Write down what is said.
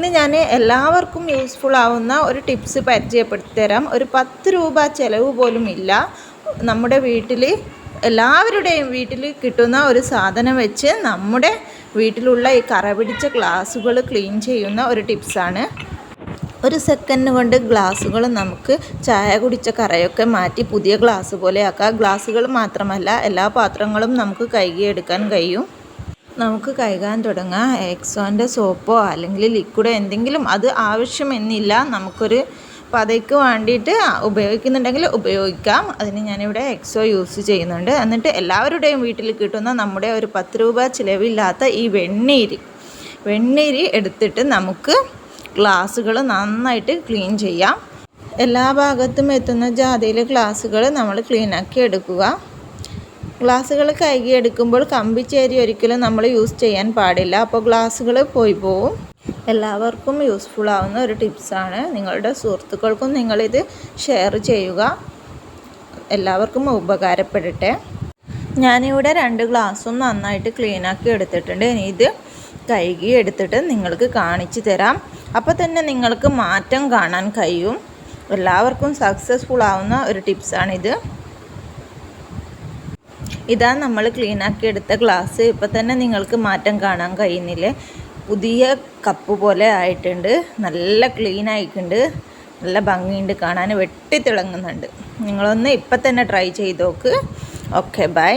ഇന്ന് ഞാൻ എല്ലാവർക്കും യൂസ്ഫുൾ ആവുന്ന ഒരു ടിപ്സ് പരിചയപ്പെടുത്തി തരാം ഒരു പത്ത് രൂപ ചിലവ് പോലും ഇല്ല. നമ്മുടെ വീട്ടിൽ എല്ലാവരുടെയും വീട്ടിൽ കിട്ടുന്ന ഒരു സാധനം വെച്ച് നമ്മുടെ വീട്ടിലുള്ള ഈ കറ പിടിച്ച ഗ്ലാസ്സുകൾ ക്ലീൻ ചെയ്യുന്ന ഒരു ടിപ്സാണ് ഒരു സെക്കൻഡ് കൊണ്ട് ഗ്ലാസ്സുകൾ നമുക്ക് ചായ കുടിച്ച കറയൊക്കെ മാറ്റി പുതിയ ഗ്ലാസ് പോലെ ആക്കാം. ഗ്ലാസ്സുകൾ മാത്രമല്ല എല്ലാ പാത്രങ്ങളും നമുക്ക് കഴുകിയെടുക്കാൻ കഴിയും. നമുക്ക് കഴുകാൻ തുടങ്ങാം. എക്സോന്റെ സോപ്പോ അല്ലെങ്കിൽ ലിക്വിഡോ എന്തെങ്കിലും അത് ആവശ്യമെന്നില്ല. നമുക്കൊരു പതയ്ക്ക് വേണ്ടിയിട്ട് ഉപയോഗിക്കുന്നുണ്ടെങ്കിൽ ഉപയോഗിക്കാം. അതിന് ഞാനിവിടെ എക്സോ യൂസ് ചെയ്യുന്നുണ്ട്. എന്നിട്ട് എല്ലാവരുടെയും വീട്ടിൽ കിട്ടുന്ന നമ്മുടെ ഒരു പത്ത് രൂപ ചിലവില്ലാത്ത ഈ വെണ്ണീര്. വെണ്ണീര് എടുത്തിട്ട് നമുക്ക് ഗ്ലാസ്സുകൾ നന്നായിട്ട് ക്ലീൻ ചെയ്യാം. എല്ലാ ഭാഗത്തും എത്തുന്ന ജാതിയിലെ ഗ്ലാസ്സുകൾ നമ്മൾ ക്ലീനാക്കി എടുക്കുക. ഗ്ലാസ്സുകൾ എടുക്കുമ്പോൾ കമ്പിച്ചേരി ഒരിക്കലും നമ്മൾ യൂസ് ചെയ്യാൻ പാടില്ല. അപ്പോൾ ഗ്ലാസ്സുകൾ പോയി പോവും. എല്ലാവർക്കും യൂസ്ഫുൾ ആവുന്ന ഒരു ടിപ്സാണ് നിങ്ങളുടെ സുഹൃത്തുക്കൾക്കും നിങ്ങളിത് ഷെയർ ചെയ്യുക. എല്ലാവർക്കും ഉപകാരപ്പെടട്ടെ. ഞാനിവിടെ രണ്ട് ഗ്ലാസ്സും നന്നായിട്ട് ക്ലീനാക്കി എടുത്തിട്ടുണ്ട്. ഇനി ഇത് കഴുകി എടുത്തിട്ട് നിങ്ങൾക്ക് കാണിച്ചു തരാം. അപ്പോൾ തന്നെ നിങ്ങൾക്ക് മാറ്റം കാണാൻ കഴിയും. എല്ലാവർക്കും സക്സസ്ഫുൾ ആവുന്ന ഒരു ടിപ്സാണിത് ഇതാ നമ്മൾ ക്ലീനാക്കി എടുത്ത ഗ്ലാസ് ഇപ്പം തന്നെ നിങ്ങൾക്ക് മാറ്റം കാണാൻ കഴിയുന്നില്ലേ? പുതിയ കപ്പ് പോലെ ആയിട്ടുണ്ട്. നല്ല ക്ലീൻ ആയിട്ടുണ്ട്. നല്ല ഭംഗിയുണ്ട്. കാണാൻ വെട്ടിത്തിളങ്ങുന്നുണ്ട് നിങ്ങളൊന്ന് ഇപ്പം തന്നെ ട്രൈ ചെയ്ത് നോക്ക്. Okay bye